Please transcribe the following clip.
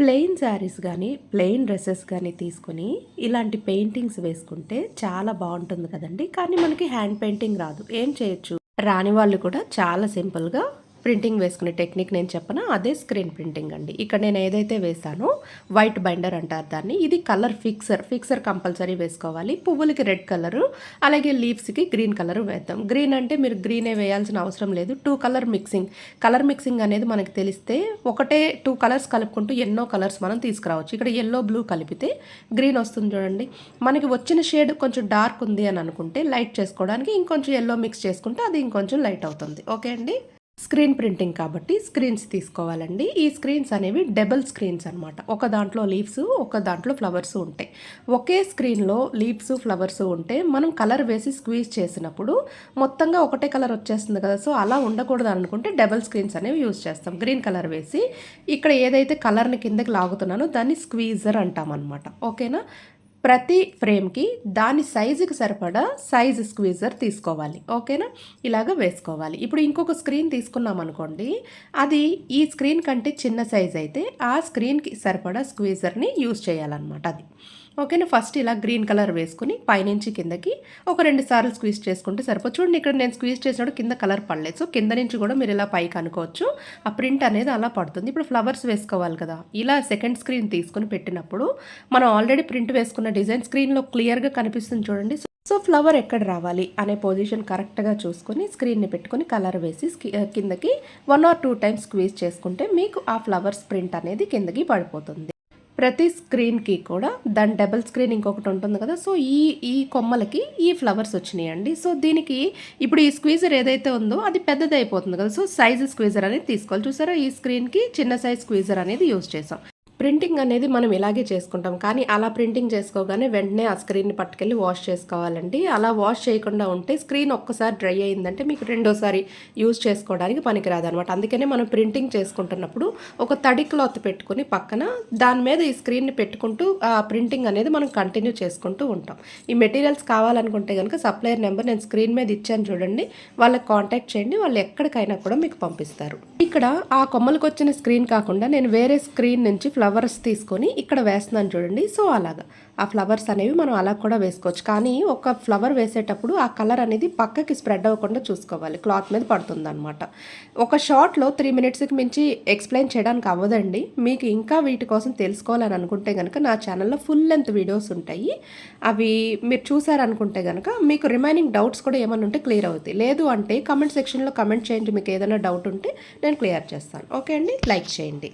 Plain saris కానీ plain dresses కానీ తీసుకొని ఇలాంటి పెయింటింగ్స్ వేసుకుంటే చాలా బాగుంటుంది కదండి. కానీ మనకి హ్యాండ్ పెయింటింగ్ రాదు. ఏం చేయొచ్చు? రాని వాళ్ళు కూడా చాలా సింపుల్గా ప్రింటింగ్ వేసుకునే టెక్నిక్ నేను చెప్పనా? అదే స్క్రీన్ ప్రింటింగ్ అండి. ఇక్కడ నేను ఏదైతే వేసానో వైట్ బైండర్ అంటారు దాన్ని. ఇది కలర్ ఫిక్సర్ ఫిక్సర్ కంపల్సరీ వేసుకోవాలి. పువ్వులకి రెడ్ కలరు అలాగే లీవ్స్కి గ్రీన్ కలర్ వేద్దాం. గ్రీన్ అంటే మీరు గ్రీనే వేయాల్సిన అవసరం లేదు. Two colour mixing colour mixing అనేది మనకు తెలిస్తే ఒకటే టూ కలర్స్ కలుపుకుంటూ ఎన్నో కలర్స్ మనం తీసుకురావచ్చు. ఇక్కడ ఎల్లో బ్లూ కలిపితే గ్రీన్ వస్తుంది చూడండి. మనకి వచ్చిన షేడ్ కొంచెం డార్క్ ఉంది అని అనుకుంటే లైట్ చేసుకోవడానికి ఇంకొంచెం ఎల్లో మిక్స్ చేసుకుంటే అది ఇంకొంచెం లైట్ అవుతుంది. ఓకే అండి? స్క్రీన్ ప్రింటింగ్ కాబట్టి స్క్రీన్స్ తీసుకోవాలండి. ఈ స్క్రీన్స్ అనేవి డబుల్ స్క్రీన్స్ అనమాట ఒక దాంట్లో లీవ్స్ ఒక దాంట్లో ఫ్లవర్స్ ఉంటాయి. ఒకే స్క్రీన్లో లీవ్స్ ఫ్లవర్స్ ఉంటే మనం కలర్ వేసి స్క్వీజ్ చేసినప్పుడు మొత్తంగా ఒకటే కలర్ వచ్చేస్తుంది కదా. సో అలా ఉండకూడదు అనుకుంటే డబుల్ స్క్రీన్స్ అనేవి యూజ్ చేస్తాం. గ్రీన్ కలర్ వేసి ఇక్కడ ఏదైతే కలర్ని కిందకి లాగుతున్నానో దాన్ని స్క్వీజర్ అంటాం అనమాట ఓకేనా? ప్రతి ఫ్రేమ్కి దాని సైజుకి సరిపడా సైజ్ స్క్వీజర్ తీసుకోవాలి. ఓకేనా? ఇలాగ వేసుకోవాలి. ఇప్పుడు ఇంకొక స్క్రీన్ తీసుకున్నాం అనుకోండి అది ఈ స్క్రీన్ కంటే చిన్న సైజ్ అయితే ఆ స్క్రీన్కి సరిపడా స్క్వీజర్ని యూజ్ చేయాలన్నమాట అది. ఓకేనా ఫస్ట్ ఇలా గ్రీన్ కలర్ వేసుకుని పైనుంచి కిందకి ఒక రెండు సార్లు స్క్వీజ్ చేసుకుంటే సరిపోతుంది. చూడండి ఇక్కడ నేను స్క్వీజ్ చేసినప్పుడు కింద కలర్ పడలేదు. సో కింద నుంచి కూడా మీరు ఇలా పైకి అనుకోవచ్చు. ఆ ప్రింట్ అనేది అలా పడుతుంది. ఇప్పుడు ఫ్లవర్స్ వేసుకోవాలి కదా. ఇలా సెకండ్ స్క్రీన్ తీసుకుని పెట్టినప్పుడు మనం ఆల్రెడీ ప్రింట్ వేసుకున్న డిజైన్ స్క్రీన్లో క్లియర్గా కనిపిస్తుంది చూడండి. సో ఫ్లవర్ ఎక్కడ రావాలి అనే పొజిషన్ కరెక్ట్గా చూసుకొని స్క్రీన్ని పెట్టుకొని కలర్ వేసి కిందకి one or two times squeeze చేసుకుంటే మీకు ఆ ఫ్లవర్స్ ప్రింట్ అనేది కిందకి పడిపోతుంది. ప్రతి స్క్రీన్కి కూడా దాని డబుల్ స్క్రీన్ ఇంకొకటి ఉంటుంది కదా సో ఈ ఈ కొమ్మలకి ఈ ఫ్లవర్స్ వచ్చినాయండి. సో దీనికి ఇప్పుడు ఈ స్క్వీజర్ ఏదైతే ఉందో అది పెద్దది అయిపోతుంది కదా సో సైజ్ స్క్వీజర్ అనేది తీసుకోవాలి. చూసారా ఈ స్క్రీన్కి చిన్న సైజ్ స్క్వీజర్ అనేది యూజ్ చేసాం. ప్రింటింగ్ అనేది మనం ఇలాగే చేసుకుంటాం. కానీ అలా ప్రింటింగ్ చేసుకోగానే వెంటనే ఆ స్క్రీన్ని పట్టుకెళ్ళి వాష్ చేసుకోవాలండి. అలా వాష్ చేయకుండా ఉంటే స్క్రీన్ ఒక్కసారి డ్రై అయిందంటే మీకు రెండోసారి యూజ్ చేసుకోవడానికి పనికిరాదు అనమాట అందుకనే మనం ప్రింటింగ్ చేసుకుంటున్నప్పుడు ఒక తడి క్లాత్ పెట్టుకుని పక్కన దాని మీద ఈ స్క్రీన్ని పెట్టుకుంటూ ఆ ప్రింటింగ్ అనేది మనం కంటిన్యూ చేసుకుంటూ ఉంటాం. ఈ మెటీరియల్స్ కావాలనుకుంటే కనుక సప్లయర్ నెంబర్ నేను స్క్రీన్ మీద ఇచ్చాను చూడండి. వాళ్ళకి కాంటాక్ట్ చేయండి. వాళ్ళు ఎక్కడికైనా కూడా మీకు పంపిస్తారు. ఇక్కడ ఆ కొమ్మలకు వచ్చిన స్క్రీన్ కాకుండా నేను వేరే స్క్రీన్ నుంచి ఫ్లవర్ ఫ్లవర్స్ తీసుకొని ఇక్కడ వేస్తున్నాను చూడండి. సో అలాగా. ఆ ఫ్లవర్స్ అనేవి మనం అలా కూడా వేసుకోవచ్చు. కానీ ఒక ఫ్లవర్ వేసేటప్పుడు ఆ కలర్ అనేది పక్కకి స్ప్రెడ్ అవ్వకుండా చూసుకోవాలి. క్లాత్ మీద పడుతుందనమాట ఒక షార్ట్లో త్రీ మినిట్స్కి మించి ఎక్స్ప్లెయిన్ చేయడానికి అవ్వదండి. మీకు ఇంకా వీటి కోసం తెలుసుకోవాలని అనుకుంటే కనుక నా ఛానల్లో ఫుల్ లెంత్ వీడియోస్ ఉంటాయి. అవి మీరు చూసారనుకుంటే కనుక మీకు రిమైనింగ్ డౌట్స్ కూడా ఏమైనా ఉంటే క్లియర్ అవుతాయి. లేదు అంటే కమెంట్ సెక్షన్లో కమెంట్ చేయండి. మీకు ఏదైనా డౌట్ ఉంటే నేను క్లియర్ చేస్తాను. ఓకే అండి? లైక్ చేయండి.